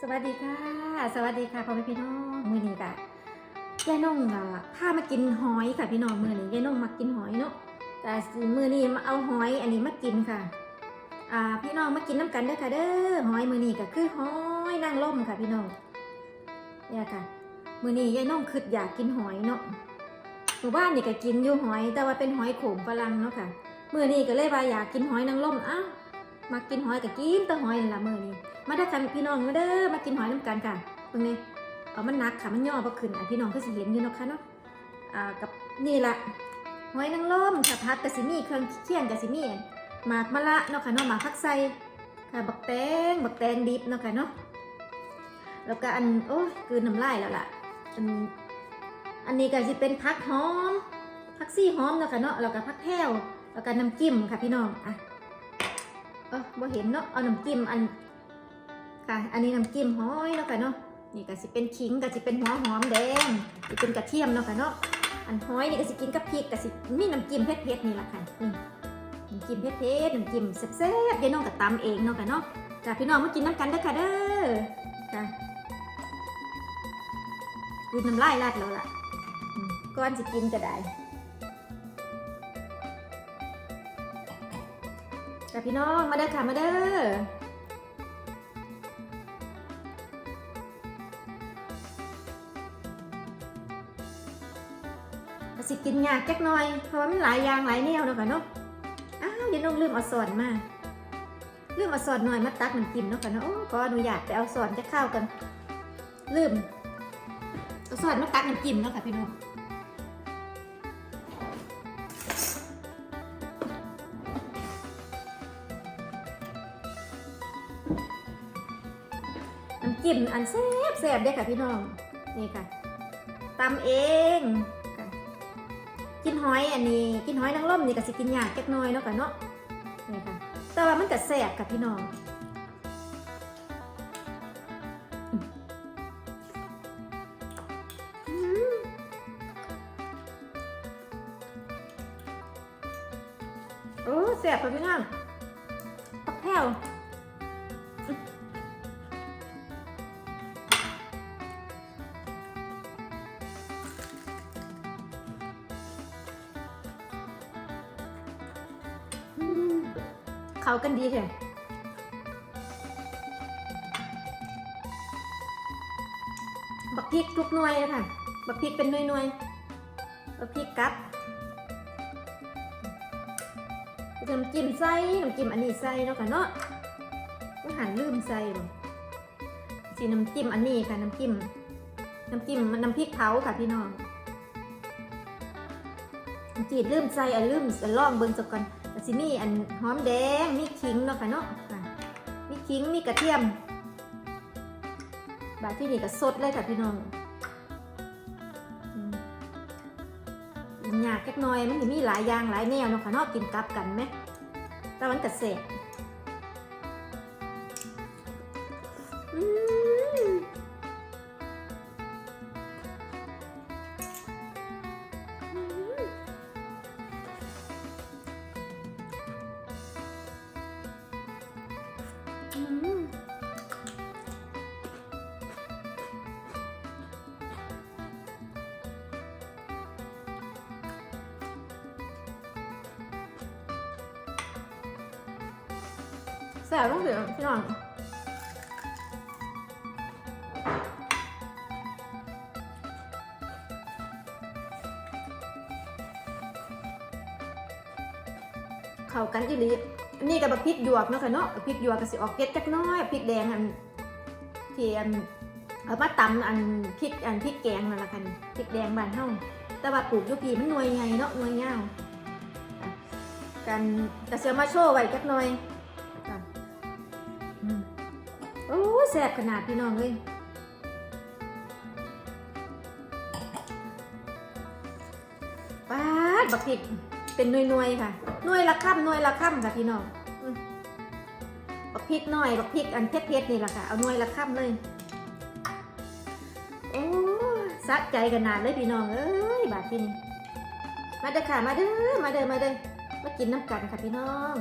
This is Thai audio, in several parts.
สวัสดีค่ะ สวัสดีค่ะพ่อแม่พี่น้องมือนี้กะยายน้องอะพามากินหอยค่ะพี่น้องมือนี้ยายน้องมากินหอยเนาะแต่มือนี้มาเอาหอยอันนี้มากินค่ะอ่าพี่น้องมากินน้ำกันเด้อค่ะเด้อหอยมือนี้ก็คือหอยนางรมค่ะพี่น้องเนี่ยค่ะมือนี้ยายน้องคิดอยากกินหอยเนาะหมู่บ้านนี่ก็กินอยู่หอย แต่ว่าเป็นหอยโขมฝรั่งเนาะค่ะมือนี้ก็เลยว่าอยากกินหอยนางรมอ้าว มากินหอยก็กินแต่หอยนี่ละมือนี้มาได้อกันพี่น้องมาเด้อมากินหอยน้ำกันค่ะตรงนี้เอามันหนักค่ะมันย่อบ่ขึ้นอะพี่น้องก็สิเห็นอยู่เนาะค่ะเนาะอ่ากับนี่ละหอยนางรมค่ะผักกะสิมีเครื่องเคียงกะสิมีหมากมะละเนาะค่ะเนาะหมากผักไสค่ะบักแตงบักแตงดิบเนาะค่ะเนาะแล้วก็อันโอ้ยกลืนน้ำลายแล้วล่ะอันอันนี้ก็สิเป็นผักหอมผักซี่หอมเนาะค่ะเนาะแล้วก็ผักแพรวแล้วก็น้ำจิ้มค่ะพี่น้องอะ ออบ่เห็นเนาะ เอาน้ำจิ้มอัน ค่ะ อันนี้น้ำจิ้มหอยเนาะค่ะเนาะ นี่ก็สิเป็นขิงก็สิเป็นหัวหอมแดงสิเป็นกระเทียมเนาะค่ะเนาะ อันหอยนี่ก็สิกินกับพริกก็สิมีน้ำจิ้มเผ็ดๆนี่แหละค่ะ นี่น้ำจิ้มเผ็ดๆน้ำจิ้มแซ่บๆยายน้องก็ตำเองเนาะค่ะเนาะจ้าพี่น้องมากินน้ำกันเด้อค่ะเด้อค่ะดูน้ำลายราดแล้วล่ะก่อนสิกินก็ได้ จ้าพี่น้อง มาเด้อค่ะ มาเด้อสิกินยากจักหน่อย เพราะว่ามันหลายอย่างหลายแนวเนาะค่ะเนาะ อ้าวเดี๋ยวน้องลืมเอาสอนมา ลืมเอาสอนหน่อยมาตักน้ำจิ้มเนาะค่ะเนาะโอ้ขออนุญาตไปเอาสอนจะเข้าวกัน ลืม เอาสอนมาตักน้ำจิ้มเนาะค่ะพี่น้อง จิ้มอันแซ่บแซ่บเด้ค่ะพี่น้อง นี่ค่ะตำเองกินหอยอันนี้ กินหอยนางรมนี่ก็สิกินยากจักน่อยเนาะค่ะเนาะนี่ค่ะแต่ว่ามันก็แซ่บค่ะพี่น้องอืมโอ้แซ่บค่ะพี่น้องปักแผ่ว เขากันดีแท้บักพริกทุกหน่วยเลยค่ะบักพริกเป็นหน่วยๆบักพริกกับน้ำจิ้มใส่น้ำจิ้มอันนี้ใส่เนาะค่ะเนาะองหันลืมใส่สีน้ำจิ้มอันนี้ค่ะน้ำจิ้มน้ำจิ้มน้ำพริกเผาค่ะพี่น้อง จีดลืมใส่อันลืมอันล่องเบิ่งสักก่อนก็สิมีอันหอมแดงมีขิงเนาะค่ะเนาะมีขิงมีกระเทียม บาที่นี่ก็สดเลยค่ะพี่น้องอยากแค่น้อยมันมีหลายอย่างหลายแนวเนาะค่ะเนาะกินกับกันไหมแต่มันกระเสบ แซ่บต้องเดี๋ยวพี่น้องเข้ากันอีหลี นนี้กับพริกหยวกเนาะค่ะเนาะพริกหยวกก็สิออกเก็ดจักน้อยพริกแดงอันที่อันเอามาตำอันพริกอันพริกแกงนั่นแหละค่ะนี่พริกแดงบ้านเฮาแต่ว่าปลูกยู่พี่มันหน่วยไงเนาะหน่วยยากันกระเสียมาโชว์ไว้จักหน่อยโอ้แซ่บขนาดพี่น้องเลยป้าดบักพริก เป็นหน่วยๆค่ะหน่วยละค่ำหน่วยละค่ำค่ะพี่น้องบักพริกหน่อยบักพริกอันเพชรๆนี่แหละค่ะ เอาหน่วยละค่ำเลยโอ้ยสะใจขนาดเลยพี่น้องเอ้ยบาดที่นี่มาเด้อค่ะมาเด้อมาเด้อมาเด้อมากินน้ำกันค่ะพี่น้อง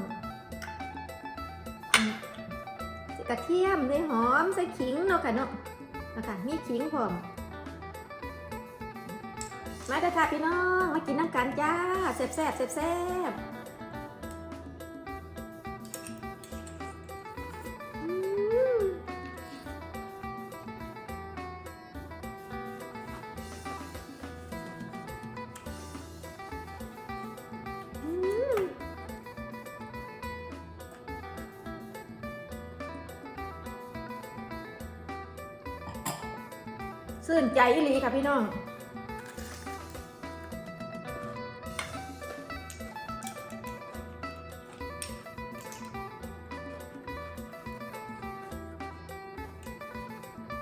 กระเทียมด้วยหอมใส่ขิงเนาะค่ะเนาะนะคะมีขิงพร้อม มาเด้อค่ะพี่น้อง มากินน้ำกันจ้าแซ่บแซ่บแซ่บแซ่บอืมอืมสื่นใจอีหลีค่ะพี่น้อง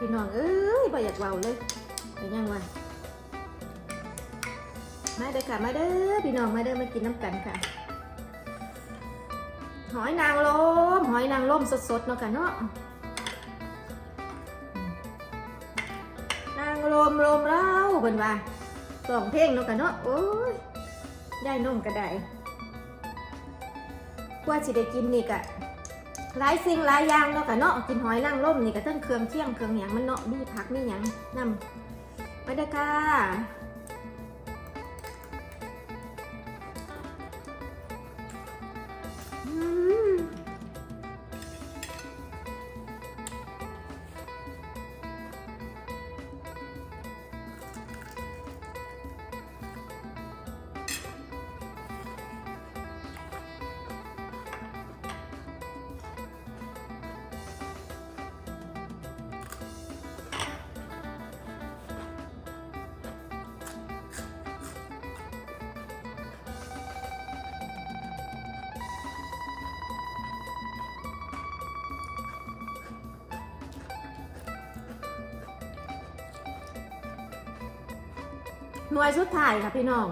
พี่น้องเอ้ยบ่อยากเว้าเลยเป็นยังวะมาเด้อค่ะ มาเด้อพี่น้องมาเด้อมากินน้ำกันค่ะ หอยนางรมหอยนางรมสดๆเนาะค่ะเนาะนางรมรมเล่าเพิ่นว่าสองเพลงเนาะค่ะเนาะโอ้ยได้นมก็ได้กว่าสิได้กินนี่กะ หลายสิ่งหลายอย่างเนาะกะเนาะกินหอยนางรมนี่ก็ต้งเครื่องเที่ยงเครื่องหยังมันเนาะมีผักมีหยังนำมาเด้อค่ะ หน่วยสุดท้ายค่ะพี่น้อง